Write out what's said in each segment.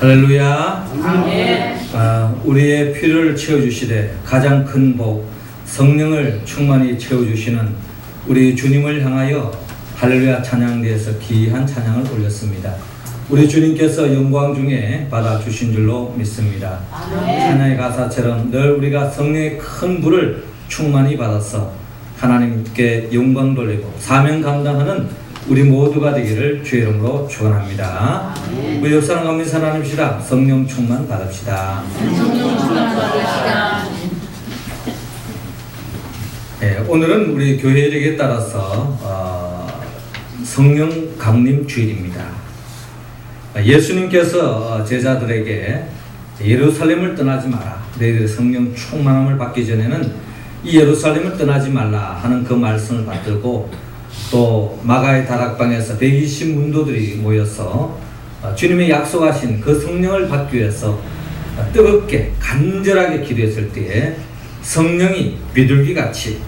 할렐루야. 아멘. 아, 우리의 필요를 채워주시되 가장 큰 복, 성령을 충만히 채워주시는 우리 주님을 향하여 할렐루야 찬양대에서 귀한 찬양을 올렸습니다. 우리 주님께서 영광 중에 받아 주신 줄로 믿습니다. 찬양의 가사처럼 늘 우리가 성령의 큰 불을 충만히 받아서 하나님께 영광 돌리고 사명 감당하는 우리 모두가 되기를 주의 이름으로 축원합니다. 우리 옆사람 감리사 하나님시다 성령 충만 받읍시다. 예, 오늘은 우리 교회력에 따라서 어, 성령 강림 주일입니다. 예수님께서 제자들에게 예루살렘을 떠나지 마라. 너희들의 성령 충만함을 받기 전에는 이 예루살렘을 떠나지 말라 하는 그 말씀을 받들고 또 마가의 다락방에서 120 문도들이 모여서 어, 주님의 약속하신 그 성령을 받기 위해서 어, 뜨겁게 간절하게 기도했을 때에 성령이 비둘기같이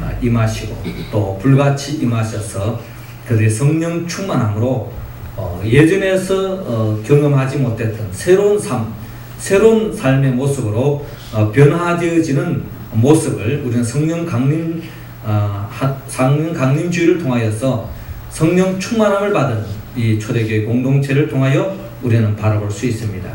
어, 임하시고 또 불같이 임하셔서 그들의 성령 충만함으로 어, 예전에서 어, 경험하지 못했던 새로운 삶, 새로운 삶의 모습으로 어, 변화되어지는 모습을 우리는 성령 강림 어, 하- 성령 강림주의를 통하여서 성령 충만함을 받은 이 초대교회 공동체를 통하여 우리는 바라볼 수 있습니다.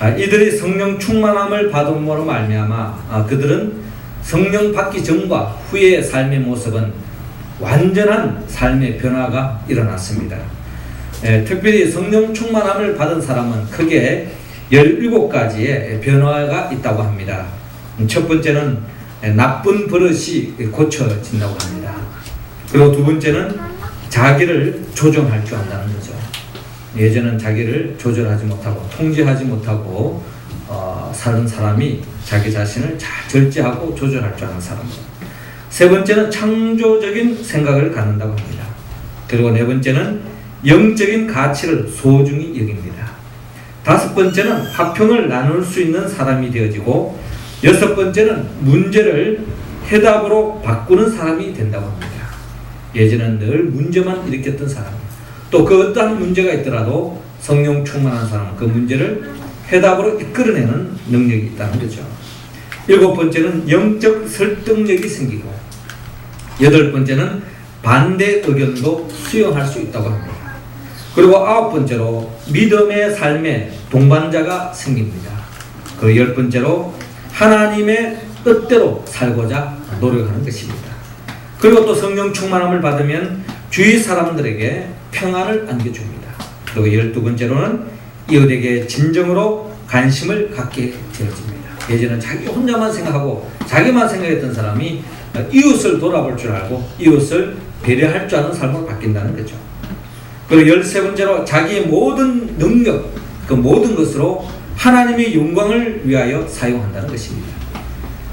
아, 이들이 성령 충만함을 받음으로 말미암아 아, 그들은 성령 받기 전과 후의 삶의 모습은 완전한 삶의 변화가 일어났습니다. 예, 특별히 성령 충만함을 받은 사람은 크게 17가지의 변화가 있다고 합니다. 음, 첫 번째는 예, 나쁜 버릇이 고쳐진다고 합니다. 그리고 두 번째는 자기를 조정할 줄 안다는 거죠. 예전은 자기를 조절하지 못하고 통제하지 못하고 어, 사는 사람이 자기 자신을 잘 절제하고 조절할 줄 아는 사람. 세 번째는 창조적인 생각을 갖는다고 합니다. 그리고 네 번째는 영적인 가치를 소중히 여깁니다. 다섯 번째는 화평을 나눌 수 있는 사람이 되어지고 여섯 번째는 문제를 해답으로 바꾸는 사람이 된다고 합니다. 예전엔 늘 문제만 일으켰던 사람. 또 그 어떠한 문제가 있더라도 성령 충만한 사람은 그 문제를 해답으로 이끌어내는 능력이 있다는 거죠. 일곱 번째는 영적 설득력이 생기고 여덟 번째는 반대 의견도 수용할 수 있다고 합니다. 그리고 아홉 번째로 믿음의 삶에 동반자가 생깁니다. 그 열 번째로 하나님의 뜻대로 살고자 노력하는 것입니다. 그리고 또 성령 충만함을 받으면 주위 사람들에게 평안을 안겨줍니다. 그리고 열두 번째로는 이웃에게 진정으로 관심을 갖게 되어집니다. 예전엔 자기 혼자만 생각하고 자기만 생각했던 사람이 이웃을 돌아볼 줄 알고 이웃을 배려할 줄 아는 삶으로 바뀐다는 거죠. 그리고 열세 번째로 자기의 모든 능력, 그 모든 것으로 하나님의 영광을 위하여 사용한다는 것입니다.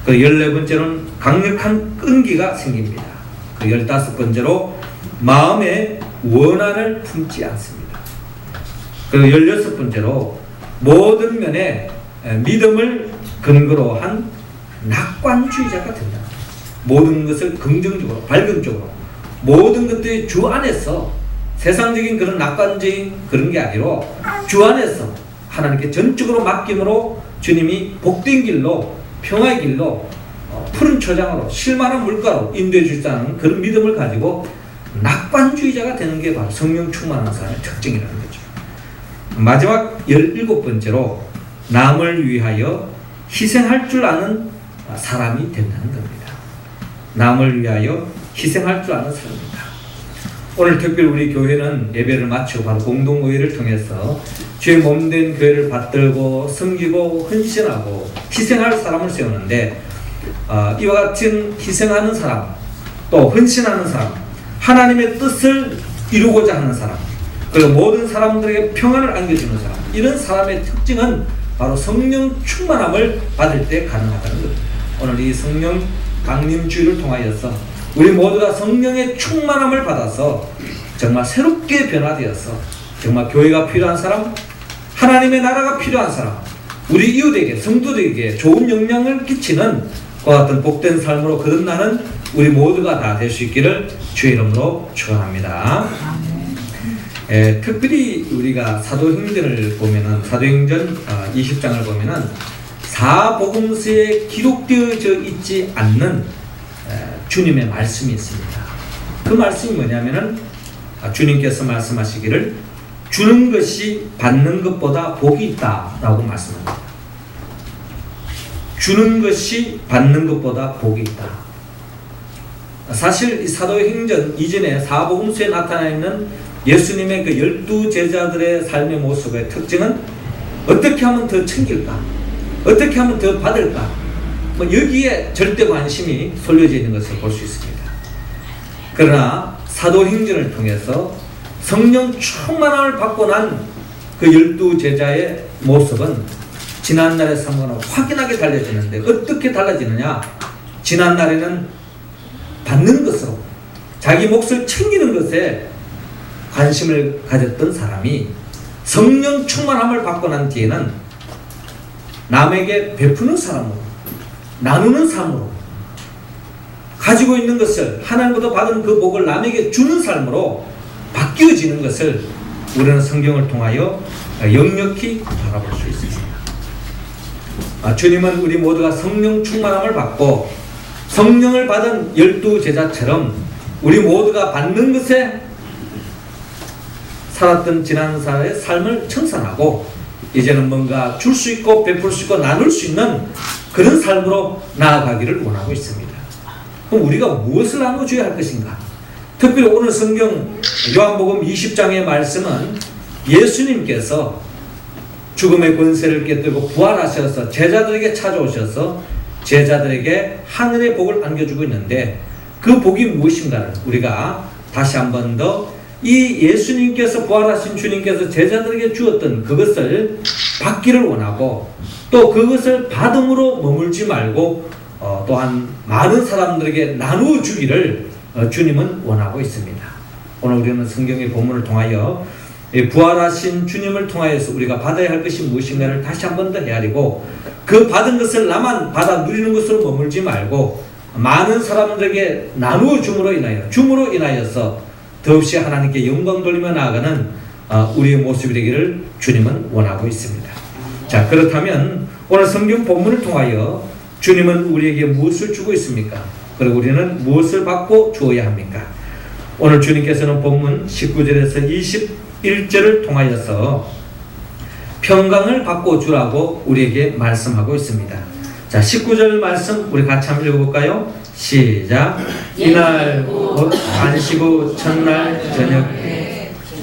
그 열네 번째로는 강력한 끈기가 생깁니다. 그 열다섯 번째로 마음에 원한을 품지 않습니다. 그리고 열여섯 번째로 모든 면에 에, 믿음을 근거로 한 낙관주의자가 된다. 모든 것을 긍정적으로, 밝은 쪽으로, 모든 것들이 주 안에서 세상적인 그런 낙관적인 그런 게 아니로 주 안에서 하나님께 전적으로 맡김으로 주님이 복된 길로 평화의 길로 어, 푸른 초장으로 실만한 물가로 인도해 주시다는 그런 믿음을 가지고 낙관주의자가 되는 게 바로 성령 충만한 사람의 특징이라는 거죠. 마지막 열일곱 번째로 남을 위하여 희생할 줄 아는 사람이 된다는 겁니다. 남을 위하여 희생할 줄 아는 사람입니다. 오늘 특별히 우리 교회는 예배를 마치고 바로 공동모회를 통해서 주의 몸된 교회를 받들고 섬기고 헌신하고 희생할 사람을 세우는데 어, 이와 같은 희생하는 사람 또 헌신하는 사람 하나님의 뜻을 이루고자 하는 사람 그리고 모든 사람들에게 평안을 안겨주는 사람 이런 사람의 특징은 바로 성령 충만함을 받을 때 가능하다는 겁니다. 오늘 이 성령 강림주의를 통하여서 우리 모두가 성령의 충만함을 받아서 정말 새롭게 변화되어서 정말 교회가 필요한 사람, 하나님의 나라가 필요한 사람, 우리 이웃에게 성도들에게 좋은 영향을 끼치는 그와 같은 복된 삶으로 거듭나는 우리 모두가 다 될 수 있기를 주의 이름으로 축원합니다. 에, 특별히 우리가 사도행전을 보면은 사도행전 어, 20장을 보면은 사복음서에 기록되어져 있지 않는 에, 주님의 말씀이 있습니다. 그 말씀이 뭐냐면은 아, 주님께서 말씀하시기를 주는 것이 받는 것보다 복이 있다라고 말씀합니다. 주는 것이 받는 것보다 복이 있다. 사실 이 사도행전 이전에 사복음서에 나타나 있는 예수님의 그 열두 제자들의 삶의 모습의 특징은 어떻게 하면 더 챙길까? 어떻게 하면 더 받을까? 뭐 여기에 절대 관심이 쏠려져 있는 것을 볼 수 있습니다. 그러나 사도행전을 통해서 성령 충만함을 받고 난 그 열두 제자의 모습은 지난날의 삶과는 확연하게 달라지는데 어떻게 달라지느냐? 지난날에는 받는 것으로 자기 몫을 챙기는 것에 관심을 가졌던 사람이 성령 충만함을 받고 난 뒤에는 남에게 베푸는 사람으로 나누는 삶으로 가지고 있는 것을 하나님부터 받은 그 복을 남에게 주는 삶으로 바뀌어지는 것을 우리는 성경을 통하여 역력히 바라볼 수 있습니다. 아, 주님은 우리 모두가 성령 충만함을 받고 성령을 받은 열두 제자처럼 우리 모두가 받는 것에 살았던 지난사의 삶을 청산하고 이제는 뭔가 줄 수 있고 베풀 수 있고 나눌 수 있는 그런 삶으로 나아가기를 원하고 있습니다. 그럼 우리가 무엇을 나눠줘야 할 것인가? 특별히 오늘 성경 요한복음 20장의 말씀은 예수님께서 죽음의 권세를 깨뜨리고 부활하셔서 제자들에게 찾아오셔서 제자들에게 하늘의 복을 안겨주고 있는데 그 복이 무엇인가를 우리가 다시 한번 더 이 예수님께서 부활하신 주님께서 제자들에게 주었던 그것을 받기를 원하고 또 그것을 받음으로 머물지 말고 어, 또한 많은 사람들에게 나누어 주기를 어, 주님은 원하고 있습니다. 오늘 우리는 성경의 본문을 통하여 이 부활하신 주님을 통하여서 우리가 받아야 할 것이 무엇인가를 다시 한 번 더 헤아리고 그 받은 것을 나만 받아 누리는 것으로 머물지 말고 많은 사람들에게 나누어 줌으로 인하여 줌으로 인하여서 더없이 하나님께 영광 돌리며 나아가는 어, 우리의 모습이 되기를 주님은 원하고 있습니다. 자 그렇다면 오늘 성경 본문을 통하여 주님은 우리에게 무엇을 주고 있습니까? 그리고 우리는 무엇을 받고 주어야 합니까? 오늘 주님께서는 본문 19절에서 21절을 통하여서 평강을 받고 주라고 우리에게 말씀하고 있습니다. 자, 19절 말씀 우리 같이 한번 읽어볼까요? 시작. 이날 곧 안식후 첫날 저녁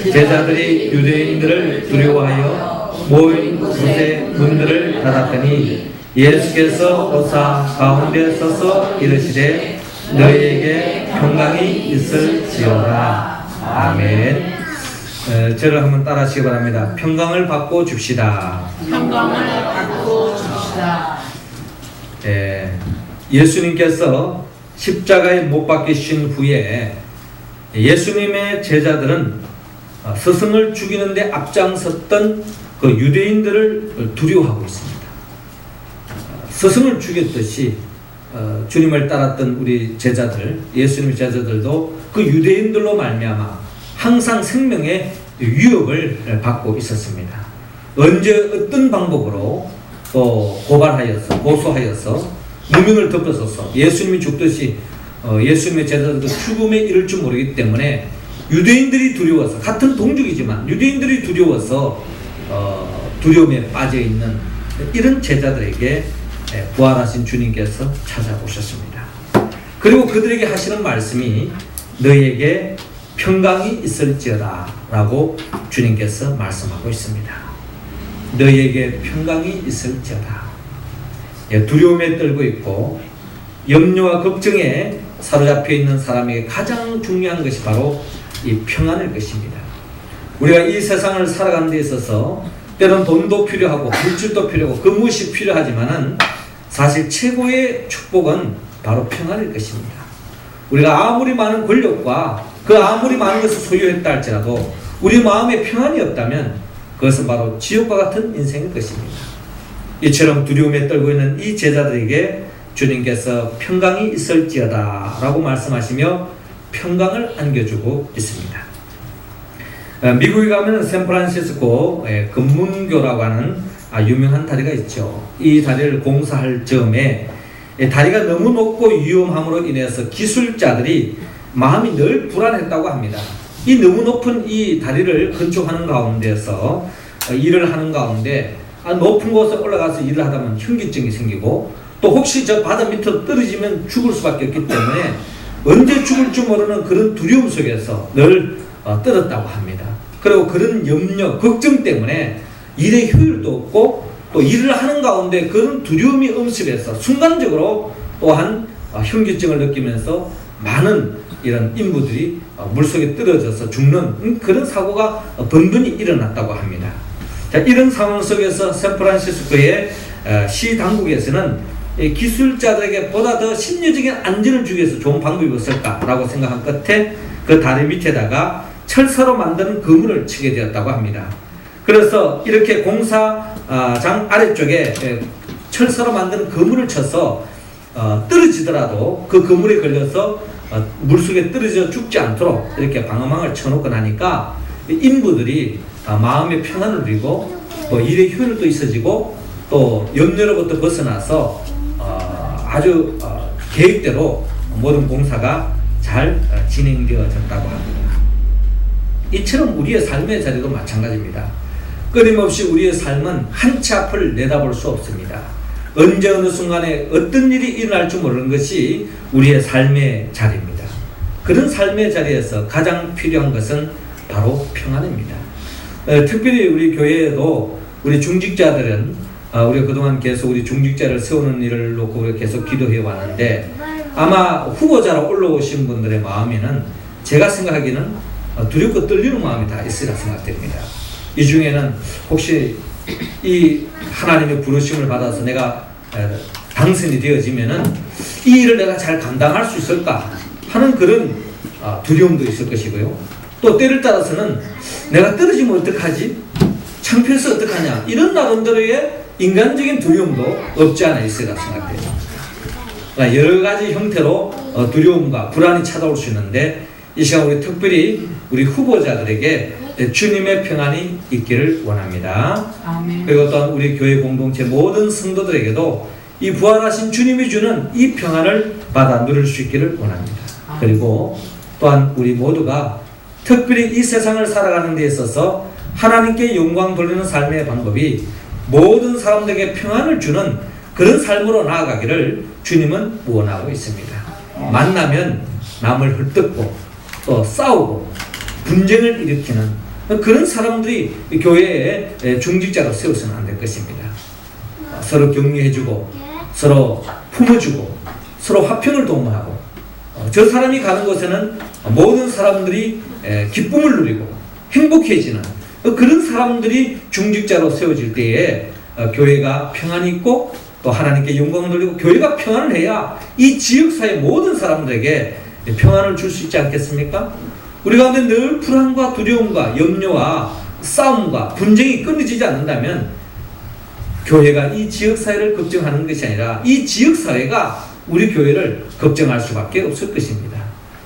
제자들이 유대인들을 두려워하여 모인 곳의 문들을 닫았더니 예수께서 오사 가운데 서서 이르시되 너희에게 평강이 있을지어다. 아멘. 에, 저를 한번 따라하시기 바랍니다. 평강을 받고 줍시다. 평강을 받고 줍시다. 예, 예수님께서 십자가에 못 박히신 후에 예수님의 제자들은 어, 스승을 죽이는데 앞장섰던 그 유대인들을 두려워하고 있습니다. 어, 스승을 죽였듯이 어, 주님을 따랐던 우리 제자들, 예수님의 제자들도 그 유대인들로 말미암아 항상 생명의 위협을 받고 있었습니다. 언제 어떤 방법으로 또 고발하여서 고소하여서 무명을 덮어서서 예수님이 죽듯이 어, 예수님의 제자들도 죽음에 이를 줄 모르기 때문에 유대인들이 두려워서 같은 동족이지만 유대인들이 두려워서 어, 두려움에 빠져 있는 이런 제자들에게 예, 부활하신 주님께서 찾아오셨습니다. 그리고 그들에게 하시는 말씀이 너희에게 평강이 있을지어다 라고 주님께서 말씀하고 있습니다. 너희에게 평강이 있을지어다. 예, 두려움에 떨고 있고 염려와 걱정에 사로잡혀 있는 사람에게 가장 중요한 것이 바로 이 평안일 것입니다. 우리가 이 세상을 살아가는 데 있어서 때론 돈도 필요하고 물질도 필요하고 그 무엇이 필요하지만은 사실 최고의 축복은 바로 평안일 것입니다. 우리가 아무리 많은 권력과 그 아무리 많은 것을 소유했다 할지라도 우리 마음에 평안이 없다면 그것은 바로 지옥과 같은 인생일 것입니다. 이처럼 두려움에 떨고 있는 이 제자들에게 주님께서 평강이 있을지어다 라고 말씀하시며 평강을 안겨주고 있습니다. 어, 미국에 가면 샌프란시스코 에, 금문교라고 하는 아, 유명한 다리가 있죠. 이 다리를 공사할 즈음에 이 다리가 너무 높고 위험함으로 인해서 기술자들이 마음이 늘 불안했다고 합니다. 이 너무 높은 이 다리를 건축하는 가운데서 어, 일을 하는 가운데 아, 높은 곳에 올라가서 일을 하다 보면 현기증이 생기고 또 혹시 저 바다 밑으로 떨어지면 죽을 수밖에 없기 때문에 언제 죽을지 모르는 그런 두려움 속에서 늘 어, 떨었다고 합니다. 그리고 그런 염려, 걱정 때문에 일의 효율도 없고 또 일을 하는 가운데 그런 두려움이 엄습해서 순간적으로 또한 어, 현기증을 느끼면서 많은 이런 인부들이 어, 물속에 떨어져서 죽는 음, 그런 사고가 어, 번번이 일어났다고 합니다. 자, 이런 상황 속에서 샌프란시스코의 어, 시 당국에서는 이 기술자들에게 보다 더 심리적인 안전을 주기 위해서 좋은 방법이 없을까라고 생각한 끝에 그 다리 밑에다가 철사로 만든 그물을 치게 되었다고 합니다. 그래서 이렇게 공사장 아래쪽에 에, 철사로 만든 그물을 쳐서 어, 떨어지더라도 그 그물에 걸려서 어, 물속에 떨어져 죽지 않도록 이렇게 방어망을 쳐놓고 나니까 이 인부들이 아, 마음의 평안을 누리고 또 일의 효율도 있어지고 또 염려로부터 벗어나서 어, 아주 어, 계획대로 모든 공사가 잘 어, 진행되어졌다고 합니다. 이처럼 우리의 삶의 자리도 마찬가지입니다. 끊임없이 우리의 삶은 한치 앞을 내다볼 수 없습니다. 언제 어느 순간에 어떤 일이 일어날 줄 모르는 것이 우리의 삶의 자리입니다. 그런 삶의 자리에서 가장 필요한 것은 바로 평안입니다. 어, 특별히 우리 교회에도 우리 중직자들은 어, 우리가 그동안 계속 우리 중직자를 세우는 일을 놓고 계속 기도해 왔는데 아마 후보자로 올라오신 분들의 마음에는 제가 생각하기는 어, 두렵고 떨리는 마음이 다 있으리라 생각됩니다. 이 중에는 혹시 이 하나님의 부르심을 받아서 내가 에, 당선이 되어지면은 이 일을 내가 잘 감당할 수 있을까 하는 그런 아, 두려움도 있을 것이고요. 또 때를 따라서는 내가 떨어지면 어떡하지? 창피해서 어떡하냐? 이런 나름대로의 인간적인 두려움도 없지 않아 있으리라 생각돼요. 그러니까 여러 가지 형태로 어, 두려움과 불안이 찾아올 수 있는데 이 시간 우리 특별히 우리 후보자들에게 주님의 평안이 있기를 원합니다. 아멘. 그리고 또한 우리 교회 공동체 모든 성도들에게도 이 부활하신 주님이 주는 이 평안을 받아 누릴 수 있기를 원합니다. 그리고 또한 우리 모두가 특별히 이 세상을 살아가는 데 있어서 하나님께 영광 돌리는 삶의 방법이 모든 사람들에게 평안을 주는 그런 삶으로 나아가기를 주님은 원하고 있습니다. 만나면 남을 헐뜯고 또 싸우고 분쟁을 일으키는 그런 사람들이 이 교회에 중직자로 세워서는 안 될 것입니다. 서로 격려해주고 서로 품어주고 서로 화평을 도모하고 어, 저 사람이 가는 곳에는 모든 사람들이 에, 기쁨을 누리고 행복해지는 어, 그런 사람들이 중직자로 세워질 때에 어, 교회가 평안이 있고 또 하나님께 영광을 돌리고 교회가 평안을 해야 이 지역사회 모든 사람들에게 평안을 줄 수 있지 않겠습니까? 우리 가운데 늘 불안과 두려움과 염려와 싸움과 분쟁이 끊어지지 않는다면 교회가 이 지역사회를 걱정하는 것이 아니라 이 지역사회가 우리 교회를 걱정할 수밖에 없을 것입니다.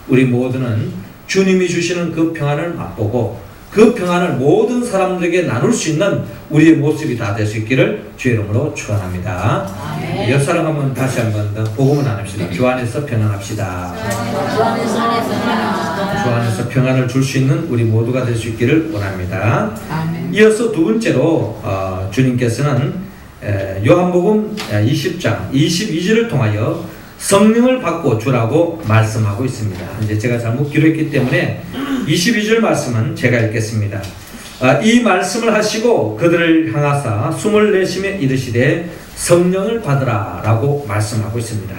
우리 모두는 주님이 주시는 그 평안을 맛보고 그 평안을 모든 사람들에게 나눌 수 있는 우리의 모습이 다 될 수 있기를 주의 이름으로 축원합니다. 옆 사람 한번 다시 한번 더 복음을 나눕시다. 주 안에서 평안합시다. 주 안에서 평안을 줄 수 있는 우리 모두가 될 수 있기를 원합니다. 이어서 두 번째로 어, 주님께서는 에, 요한복음 20장 22절을 통하여 성령을 받고 주라고 말씀하고 있습니다. 이제 제가 잘못 기록했기 때문에 22절 말씀은 제가 읽겠습니다. 아, 이 말씀을 하시고 그들을 향하사 숨을 내쉬며 이르시되 성령을 받으라 라고 말씀하고 있습니다.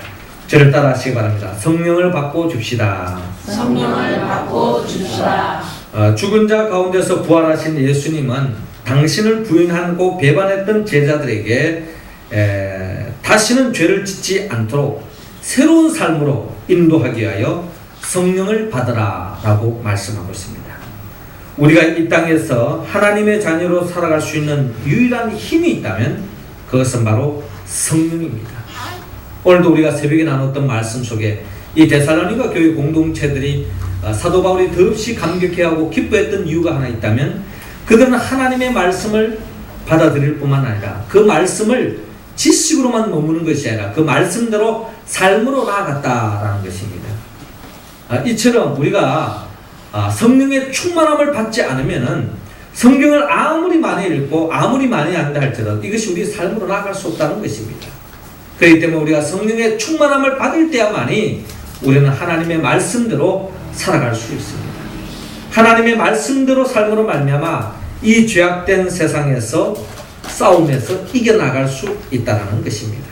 저를 따라 하시기 바랍니다. 성령을 받고 줍시다. 성령을 받고 주시라. 어, 죽은 자 가운데서 부활하신 예수님은 당신을 부인하고 배반했던 제자들에게 에, 다시는 죄를 짓지 않도록 새로운 삶으로 인도하기 위하여 성령을 받으라 라고 말씀하고 있습니다. 우리가 이 땅에서 하나님의 자녀로 살아갈 수 있는 유일한 힘이 있다면 그것은 바로 성령입니다. 오늘도 우리가 새벽에 나눴던 말씀 속에 이 데살로니가 교회 공동체들이 어, 사도 바울이 더없이 감격해하고 기뻐했던 이유가 하나 있다면 그들은 하나님의 말씀을 받아들일 뿐만 아니라 그 말씀을 지식으로만 머무는 것이 아니라 그 말씀대로 삶으로 나아갔다라는 것입니다. 아, 이처럼 우리가 아, 성령의 충만함을 받지 않으면은 성경을 아무리 많이 읽고 아무리 많이 한다 할지라도 이것이 우리 삶으로 나아갈 수 없다는 것입니다. 그렇기 때문에 우리가 성령의 충만함을 받을 때야만이 우리는 하나님의 말씀대로 살아갈 수 있습니다. 하나님의 말씀대로 삶으로 말미암아 이 죄악된 세상에서 싸움에서 이겨나갈 수 있다는 것입니다.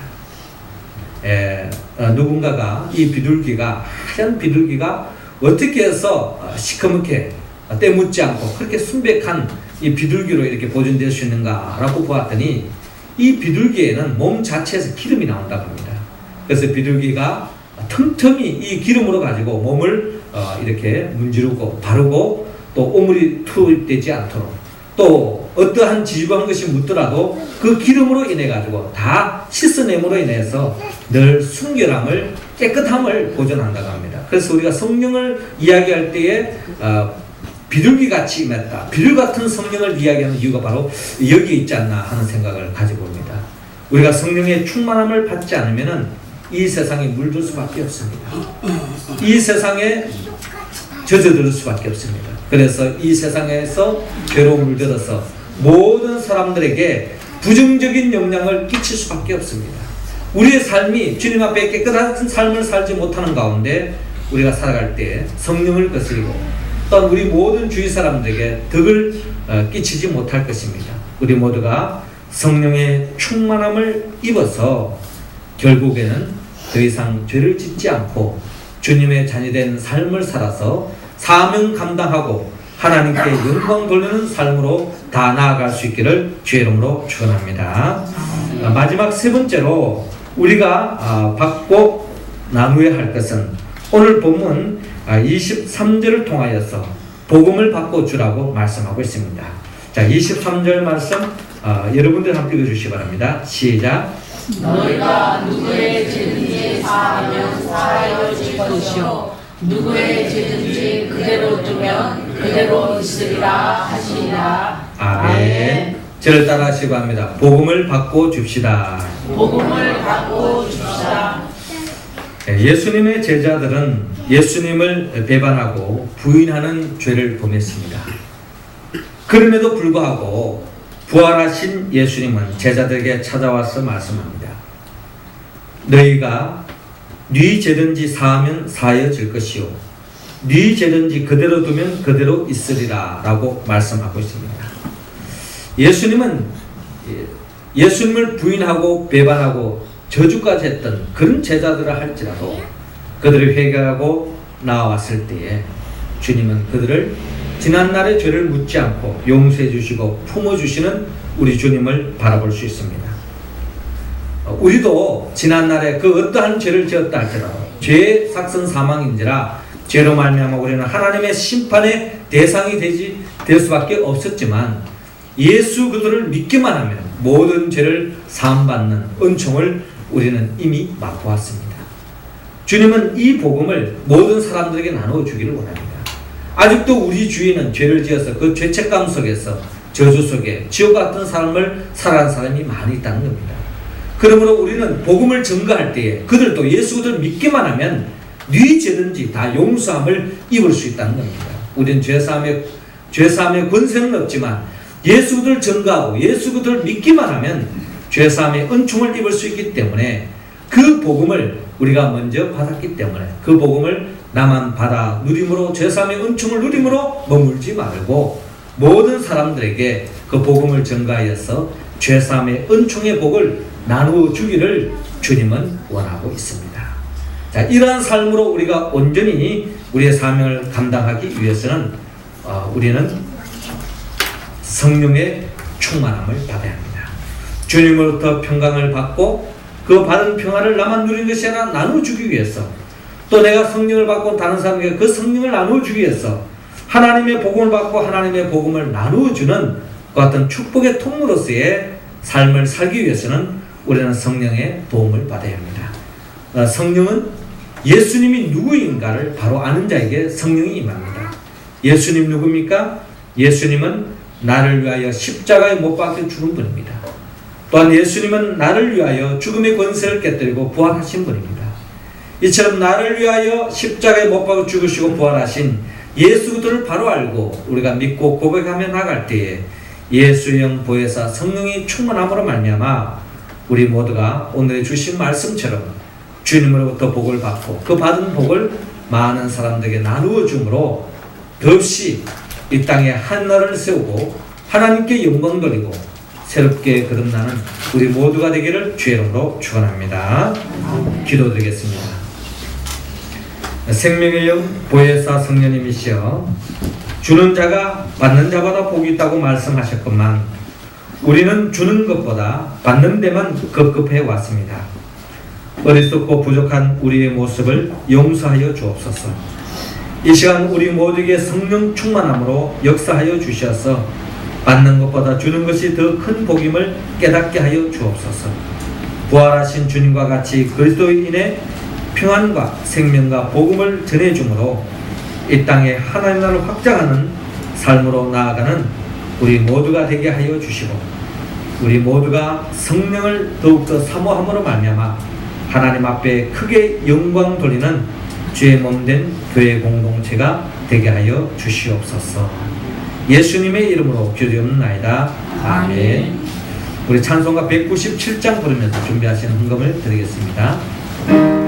에, 어, 누군가가 이 비둘기가 하얀 비둘기가 어떻게 해서 어, 시커멓게 어, 때묻지 않고 그렇게 순백한 이 비둘기로 이렇게 보존될 수 있는가라고 보았더니 이 비둘기에는 몸 자체에서 기름이 나온다고 합니다. 그래서 비둘기가 틈틈이 이 기름으로 가지고 몸을 어, 이렇게 문지르고 바르고 또 오물이 투입되지 않도록 또 어떠한 지지부한 것이 묻더라도 그 기름으로 인해 가지고 다 씻어냄으로 인해서 늘 순결함을 깨끗함을 보존한다고 합니다. 그래서 우리가 성령을 이야기할 때에 어, 비둘기 같이 임했다. 비둘 같은 성령을 이야기하는 이유가 바로 여기에 있지 않나 하는 생각을 가지고 옵니다. 우리가 성령의 충만함을 받지 않으면은 이 세상에 물들 수밖에 없습니다. 이 세상에 젖어들 수밖에 없습니다. 그래서 이 세상에서 괴로 물들어서 모든 사람들에게 부정적인 영향을 끼칠 수밖에 없습니다. 우리의 삶이 주님 앞에 깨끗한 삶을 살지 못하는 가운데 우리가 살아갈 때 성령을 거스리고 또한 우리 모든 주위 사람들에게 덕을 어, 끼치지 못할 것입니다. 우리 모두가 성령의 충만함을 입어서 결국에는 더 이상 죄를 짓지 않고 주님의 자녀된 삶을 살아서 사명 감당하고 하나님께 영광 돌리는 삶으로 다 나아갈 수 있기를 주의 이름으로 축원합니다. 아, 마지막 세 번째로 우리가 아, 받고 나누어야 할 것은 오늘 본문 23절을 통하여서 복음을 받고 주라고 말씀하고 있습니다. 자, 23절 말씀 아, 여러분들 한번 읽어주시기 바랍니다. 시작. 너희가 누구의 죄든지 사하면 사하여질 것이요 누구의 죄든지 그대로 두면 그대로 있으리라 하시니라 아멘. 저를 따라하시고 합니다. 복음을 받고 줍시다. 복음을 받고 줍시다 예, 예수님의 제자들은 예수님을 배반하고 부인하는 죄를 범했습니다. 그럼에도 불구하고 부활하신 예수님은 제자들에게 찾아와서 말씀합니다. 너희가 네 죄든지 사하면 사하여질 것이요 네 죄든지 그대로 두면 그대로 있으리라 라고 말씀하고 있습니다. 예수님은 예, 예수님을 부인하고 배반하고 저주까지 했던 그런 제자들을 할지라도 그들을 회개하고 나왔을 때에 주님은 그들을 지난날의 죄를 묻지 않고 용서해 주시고 품어 주시는 우리 주님을 바라볼 수 있습니다. 어, 우리도 지난날에 그 어떠한 죄를 지었다 할지라도 죄의 삭선 사망인지라 죄로 말미암아 우리는 하나님의 심판의 대상이 되지 될 수밖에 없었지만 예수 그들을 믿기만 하면 모든 죄를 사함받는 은총을 우리는 이미 맛보았습니다. 주님은 이 복음을 모든 사람들에게 나누어 주기를 원합니다. 아직도 우리 주위는 죄를 지어서 그 죄책감 속에서 저주 속에 지옥 같은 삶을 살아가는 사람이 많이 있다는 겁니다. 그러므로 우리는 복음을 증거할 때에 그들도 예수 그들 믿기만 하면 네 죄든지 다 용서함을 입을 수 있다는 겁니다. 우리는 죄사함의 죄사함의 권세는 없지만 예수 그들 증거하고 예수 그들 믿기만 하면 죄사함의 은총을 입을 수 있기 때문에 그 복음을 우리가 먼저 받았기 때문에 그 복음을 나만 받아 누림으로 죄사함의 은총을 누림으로 머물지 말고 모든 사람들에게 그 복음을 전가하여서 죄사함의 은총의 복을 나누어 주기를 주님은 원하고 있습니다. 자, 이러한 삶으로 우리가 온전히 우리의 사명을 감당하기 위해서는 어, 우리는 성령의 충만함을 받아야 합니다. 주님으로부터 평강을 받고 그 받은 평화를 나만 누리는 것이 아니라 나눠주기 위해서 또 내가 성령을 받고 다른 사람에게 그 성령을 나눠주기 위해서 하나님의 복음을 받고 하나님의 복음을 나누어주는 그 같은 축복의 통로로서의 삶을 살기 위해서는 우리는 성령의 도움을 받아야 합니다. 어, 성령은 예수님이 누구인가를 바로 아는 자에게 성령이 임합니다. 예수님 누굽니까? 예수님은 나를 위하여 십자가에 못 박혀 죽은 분입니다. 또한 예수님은 나를 위하여 죽음의 권세를 깨뜨리고 부활하신 분입니다. 이처럼 나를 위하여 십자가에 못 박아 죽으시고 부활하신 예수 그들을 바로 알고 우리가 믿고 고백하며 나갈 때에 예수의 영 보혜사 성령이 충만함으로 말미암아 우리 모두가 오늘 주신 말씀처럼 주님으로부터 복을 받고 그 받은 복을 많은 사람들에게 나누어 주므로 더없이 이 땅에 하늘을 세우고 하나님께 영광 돌리고 새롭게 거듭나는 우리 모두가 되기를 주의 이름으로 축원합니다. 기도드리겠습니다. 생명의 영 보혜사 성령님이시여 주는 자가 받는 자보다 복이 있다고 말씀하셨건만 우리는 주는 것보다 받는 데만 급급해 왔습니다. 어리석고 부족한 우리의 모습을 용서하여 주옵소서. 이 시간 우리 모두에게 성령 충만함으로 역사하여 주셔서 받는 것보다 주는 것이 더 큰 복임을 깨닫게 하여 주옵소서. 부활하신 주님과 같이 그리스도인의 평안과 생명과 복음을 전해주므로 이 땅에 하나님 나라를 확장하는 삶으로 나아가는 우리 모두가 되게 하여 주시고 우리 모두가 성령을 더욱더 사모함으로 말미암아 하나님 앞에 크게 영광 돌리는 주의 몸된 교회 공동체가 되게 하여 주시옵소서. 예수님의 이름으로 기도하옵나이다. 아멘. 우리 찬송가 197장 부르면서 준비하시는 헌금을 드리겠습니다.